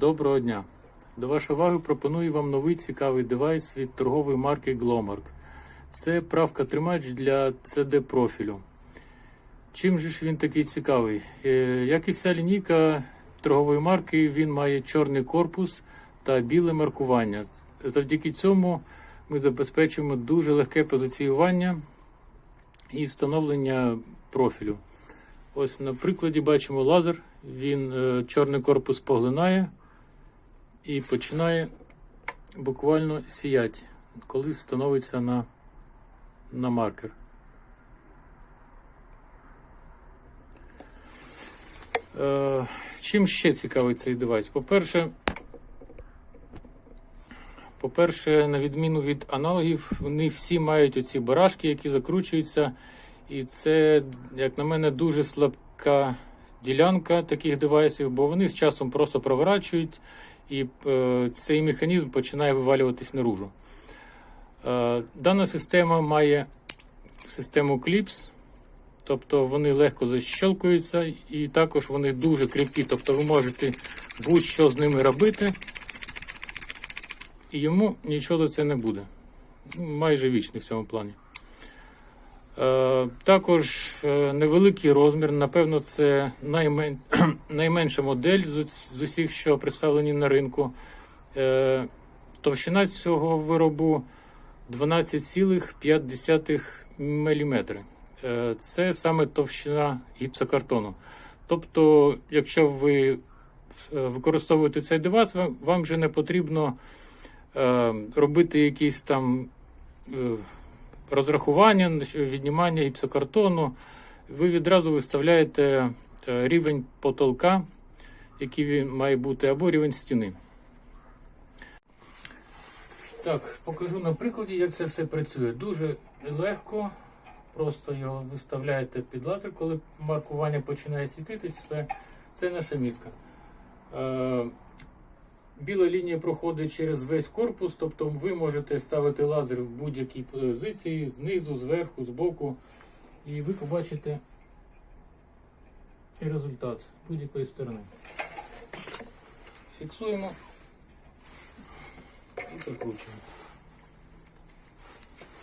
Доброго дня! До вашої уваги пропоную вам новий цікавий девайс від торгової марки Glomark. Це правка тримач для CD профілю. Чим же ж він такий цікавий? Е, Як і вся лінійка торгової марки, він має чорний корпус та біле маркування. Завдяки цьому ми забезпечуємо дуже легке позиціювання і встановлення профілю. Ось на прикладі бачимо лазер. Він е, чорний корпус поглинає і починає буквально сіяти, коли становиться на, на маркер. Е, чим ще цікавий цей девайс? По-перше, по-перше, на відміну від аналогів, вони всі мають оці барашки, які закручуються. І це, як на мене, дуже слабка ділянка таких девайсів, бо вони з часом просто проворачують, і е, цей механізм починає вивалюватись наружу. Е, дана система має систему кліпс, тобто вони легко защелкуються, і також вони дуже кріпкі, тобто ви можете будь-що з ними робити, і йому нічого за це не буде. Ну, Майже вічний в цьому плані. Е, Також е, невеликий розмір, напевно, це наймен... найменша модель з усіх, що представлені на ринку. Е, Товщина цього виробу 12,5 мм. Це саме товщина гіпсокартону. Тобто, якщо ви використовуєте цей девайс, вам- вже не потрібно робити якісь там. Е, розрахування, віднімання гіпсокартону, ви відразу виставляєте е, рівень потолка, який він має бути, або рівень стіни. Так, покажу на прикладі, як це все працює. Дуже легко. Просто його виставляєте під лазер, коли маркування починає світитись, все. це наша мітка. Біла лінія проходить через весь корпус, тобто ви можете ставити лазер в будь-якій позиції, знизу, зверху, збоку, і ви побачите результат з будь-якої сторони. Фіксуємо і прикручуємо.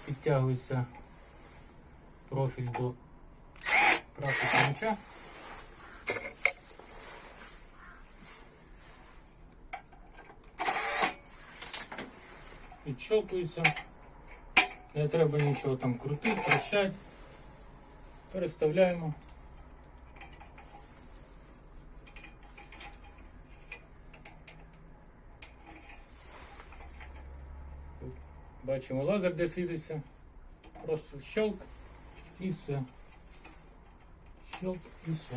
Підтягується профіль до практики меча. Відщолкується. Не треба нічого там крутити, прощати. Переставляємо. Бачимо лазер, де світиться. Просто щелк і все. Щелк і все.